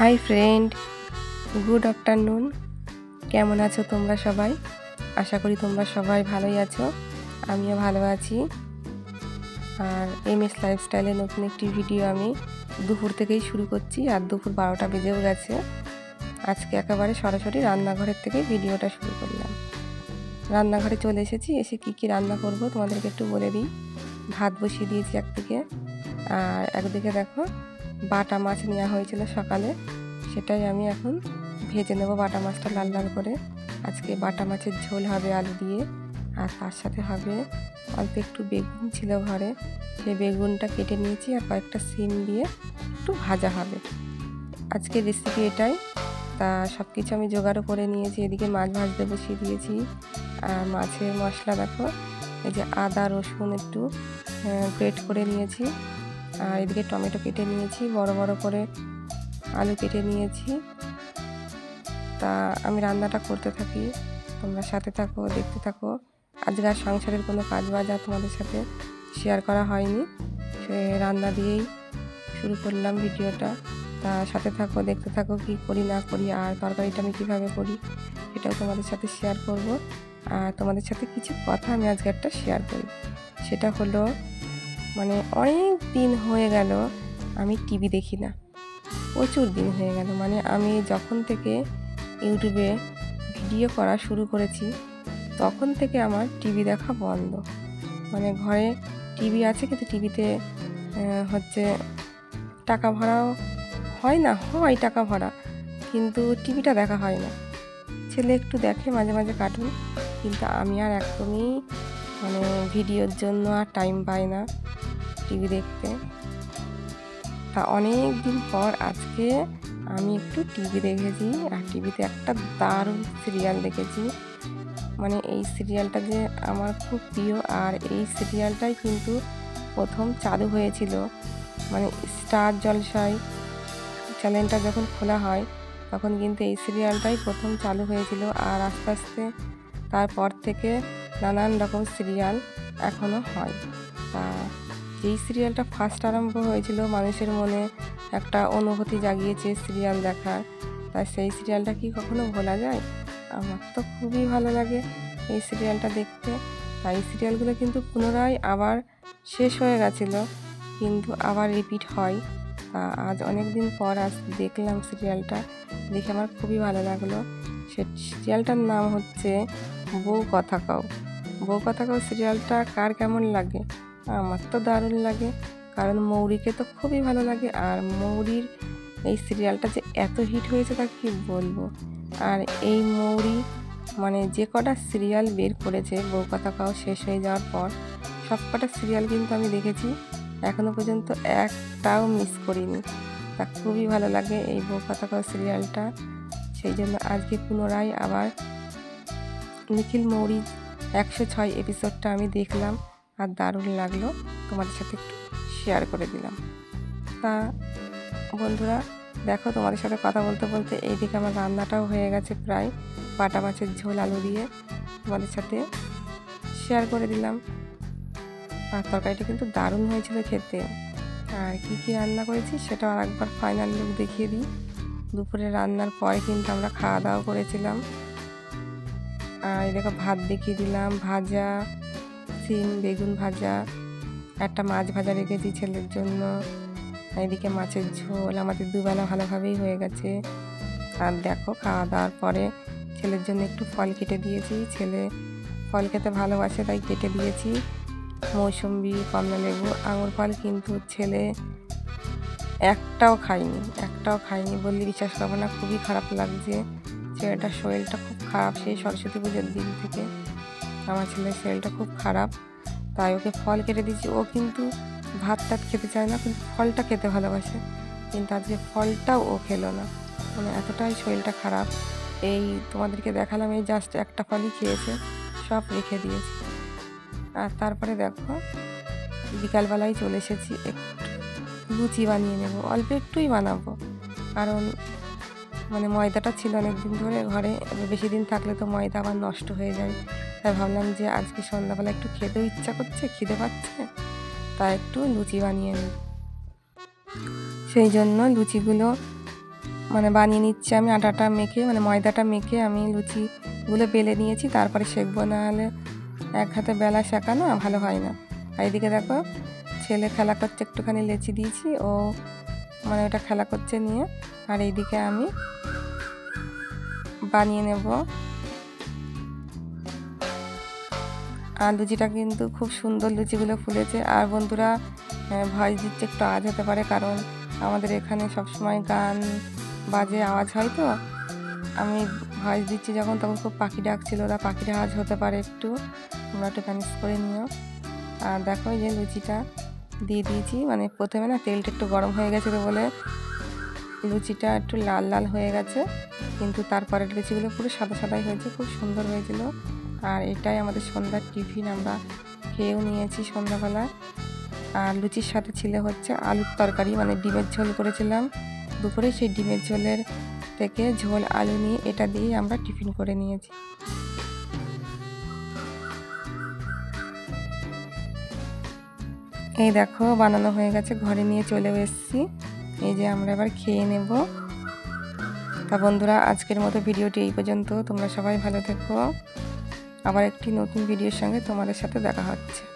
Hi friend, good afternoon. কেমন আছো তোমরা সবাই? আশা করি তোমরা সবাই ভালোই আছো, আমিও ভালো আছি। আর এম এস লাইফস্টাইলের নতুন একটি ভিডিও আমি দুপুর থেকেই শুরু করছি, আর দুপুর বারোটা বেজেও গেছে। আজকে একেবারে সরাসরি রান্নাঘরের থেকেই ভিডিওটা শুরু করলাম। রান্নাঘরে চলে এসেছি, এসে কি কি রান্না করব তোমাদেরকে একটু বলে দিই। ভাত বসিয়ে দিয়েছি একদিকে, আর একদিকে দেখো বাটা মাছ নেওয়া হয়েছিল সকালে। সেটাই আমি এখন ভেজে নেব বাটা মাছটা লাল লাল করে। আজকে বাটা মাছের ঝোল হবে আলু দিয়ে, আর তার সাথে হবে অল্প একটু বেগুন ছিল ঘরে। সেই বেগুনটা কেটে নিয়েছি আর কয়েকটা সিম দিয়ে একটু ভাজা হবে। আজকে রেসিপি এটাই। তা সব কিছু আমি জোগাড়ও করে নিয়েছি, এদিকে মাছ ভাজতে বসিয়ে দিয়েছি। আর মাছের মশলা দেখো, এই যে আদা, রসুন একটু গ্রেট করে নিয়েছি। আর এদিকে টমেটো কেটে নিয়েছি, বড় বড় করে আলু কেটে নিয়েছি। তা আমি রান্নাটা করতে থাকি, তোমরা সাথে থাকো, দেখতে থাকো। আজকে আর সংসারের কোনো কাজ বাজ আর তোমাদের সাথে শেয়ার করা হয়নি। সে রান্না দিয়েই শুরু করলাম ভিডিওটা। তা সাথে থাকো, দেখতে থাকো কি করি, না করি, আর তরকারিটা আমি কীভাবে করি, সেটাও তোমাদের সাথে শেয়ার করব। আর তোমাদের সাথে কিছু কথা আমি আজকে একটা শেয়ার করি। সেটা হলো মানে অনেক দিন হয়ে গেল আমি টিভি দেখি না। প্রচুর দিন হয়ে গেল। মানে আমি যখন থেকে ইউটিউবে ভিডিও করা শুরু করেছি, তখন থেকে আমার টিভি দেখা বন্ধ। মানে ঘরে টিভি আছে কিন্তু টিভিতে হচ্ছে টাকা ভরাও হয় না, হয় টাকা ভরা, কিন্তু টিভিটা দেখা হয় না। ছেলে একটু দেখে, মাঝে মাঝে কার্টুন কিন্তু আমি আর একদমই মানে ভিডিওর জন্য আর টাইম পাই না। টিভি দেখতে। অনেক দিন পর আজকে আমি একটু টিভি দেখেছি, আর টিভিতে একটা দারুণ সিরিয়াল দেখেছি। মানে এই সিরিয়ালটা যে আমার খুব প্রিয়, আর এই সিরিয়ালটাই কিন্তু প্রথম চালু হয়েছিল। মানে স্টার জলসায় চ্যানেলটা যখন খোলা হয়, তখন কিন্তু এই সিরিয়ালটাই প্রথম চালু হয়েছিল। আর আস্তে আস্তে তারপর থেকে নানান রকম সিরিয়াল এখনও হয়। তা যেই সিরিয়ালটা ফার্স্ট আরম্ভ হয়েছিল মানুষের মনে একটা অনুভূতি জাগিয়েছে সিরিয়াল দেখার। তাই সেই সিরিয়ালটা কি কখনো ভোলা যায়? আমার তো খুবই ভালো লাগে এই সিরিয়ালটা দেখতে। তাই সিরিয়ালগুলো কিন্তু পুনরায় আবার শেষ হয়ে গেছিল, কিন্তু আবার রিপিট হয়। আজ অনেক দিন পর আজ দেখলাম সিরিয়ালটা, দেখে আমার খুবই ভালো লাগল। সে সিরিয়ালটার নাম হচ্ছে বউ কথা কাও। বউ কথা কাও সিরিয়ালটা কার কেমন লাগে? আমার তো দারুণ লাগে। কারণ মৌরিকে তো খুবই ভালো লাগে। আর মৌরির এই সিরিয়ালটা যে এত হিট হয়েছে তা কি বলব? আর এই মৌরি মানে যে কটা সিরিয়াল বের করেছে, বউ কথা কাও শেষ হয়ে যাওয়ার পর, সব কটা সিরিয়াল কিন্তু আমি দেখেছি। এখনও পর্যন্ত একটাও মিস করিনি। তা খুবই ভালো লাগে এই বউ কথা কাও সিরিয়ালটা সেই জন্য আজকে পুনরায় আবার নিখিল মৌরি একশো ছয় এপিসোডটা আমি দেখলাম। আর দারুণ লাগল তোমাদের সাথে একটু শেয়ার করে দিলাম। তা বন্ধুরা, দেখো তোমাদের সাথে কথা বলতে বলতে এইদিকে আমার রান্নাটাও হয়ে গেছে প্রায় বাটা মাছের ঝোল আলু দিয়ে। তোমাদের সাথে শেয়ার করে দিলাম। আর তরকারিটা কিন্তু দারুণ হয়েছিল খেতে। আর কী কী রান্না করেছি সেটা আর একবার ফাইনাল লুক দেখিয়ে দিই। দুপুরে রান্নার পরে কিন্তু আমরা খাওয়া দাওয়া করেছিলাম। আর দেখো ভাত দেখিয়ে দিলাম, ভাজা সিম বেগুন ভাজা, একটা মাছ ভাজা রেখেছি ছেলের জন্য। এদিকে মাছের ঝোল আমাদের দুবেলা ভালোভাবেই হয়ে গেছে। আর দেখো খাওয়া দাওয়ার পরে ছেলের জন্য একটু ফল কেটে দিয়েছি। ছেলে ফল খেতে ভালোবাসে, তাই কেটে দিয়েছি। মৌসুম্বি কমলা লেবু আঙুর ফল কিন্তু ছেলে একটাও খায়নি একটাও খায়নি বললে বিশ্বাস করব না, খুবই খারাপ লাগছে। ছেলেটার শরীরটা খুব খারাপ, সেই সরস্বতী পুজোর দিন থেকে। আমার ছেলের শরীরটা খুব খারাপ, তাই ওকে ফল কেটে দিচ্ছি ও কিন্তু ভাত টাত খেতে চায় না, কিন্তু ফলটা খেতে ভালোবাসে। কিন্তু আজকে ফলটাও ও খেলো না। মানে এতটাই শরীরটা খারাপ। এই তোমাদেরকে দেখালাম, এই জাস্ট একটা ফলই খেয়েছে, সব রেখে দিয়েছে। আর তারপরে দেখো, বিকালবেলায় চলে এসেছি, একটু লুচি বানিয়ে নেব, অল্প একটুই বানাবো। কারণ মানে ময়দাটা ছিল অনেক দিন ধরে ঘরে বেশি দিন থাকলে তো ময়দা আবার নষ্ট হয়ে যায়। তাই ভাবলাম যে আজকে সন্ধ্যাবেলা একটু খেতেও ইচ্ছা করছে, খিদে পাচ্ছে, তাই একটু লুচি বানিয়ে নিই। সেই জন্য লুচিগুলো মানে বানিয়ে নিচ্ছি আমি, আটাটা মেখে মানে ময়দাটা মেখে আমি লুচিগুলো বেলে নিয়েছি, তারপরে সেঁকবো না হলে এক হাতে বেলা শেখা না ভালো হয় না। আর এদিকে দেখো, ছেলে খেলা করছে, একটুখানি লেচি দিয়েছি, ও মানে ওটা খেলা করছে নিয়ে। আর এইদিকে আমি বানিয়ে নেব। আর লুচিটা কিন্তু খুব সুন্দর লুচিগুলো ফুলেছে। আর বন্ধুরা ভয়েস দিচ্ছে, একটু আওয়াজ হতে পারে, কারণ আমাদের এখানে সবসময় গান বাজে আওয়াজ হয় তো। আমি ভয়েস দিচ্ছি যখন, তখন খুব পাখি ডাকছিল, ওরা পাখির আওয়াজ হতে পারে একটু। তোমরা একটু ম্যানেজ করে নিও। আর দেখো এই যে লুচিটা। দিয়ে দিয়েছি। মানে প্রথমে না তেলটা একটু গরম হয়ে গেছিল বলে লুচিটা একটু লাল লাল হয়ে গেছে। কিন্তু তারপরে লুচিগুলো পুরো সাদা সাদাই হয়েছে, খুব সুন্দর হয়েছিল। আর এটাই আমাদের সন্ধ্যার টিফিন, আমরা খেয়েও নিয়েছি সন্ধ্যাবেলা। আর লুচির সাথে ছিল হচ্ছে আলুর তরকারি মানে ডিমের ঝোল করেছিলাম। দুপুরে সেই ডিমের ঝোলের থেকে ঝোল, আলু নিয়ে এটা দিয়ে আমরা টিফিন করে নিয়েছি। এই দেখো, বানানো হয়ে গেছে। ঘরে নিয়ে চলে এসেছি। এই যে আমরা এবার খেয়ে নেব। তা বন্ধুরা, আজকের মতো ভিডিওটি এই পর্যন্ত। তোমরা সবাই ভালো থেকো। আবার একটি নতুন ভিডিওর সঙ্গে তোমাদের সাথে দেখা হচ্ছে।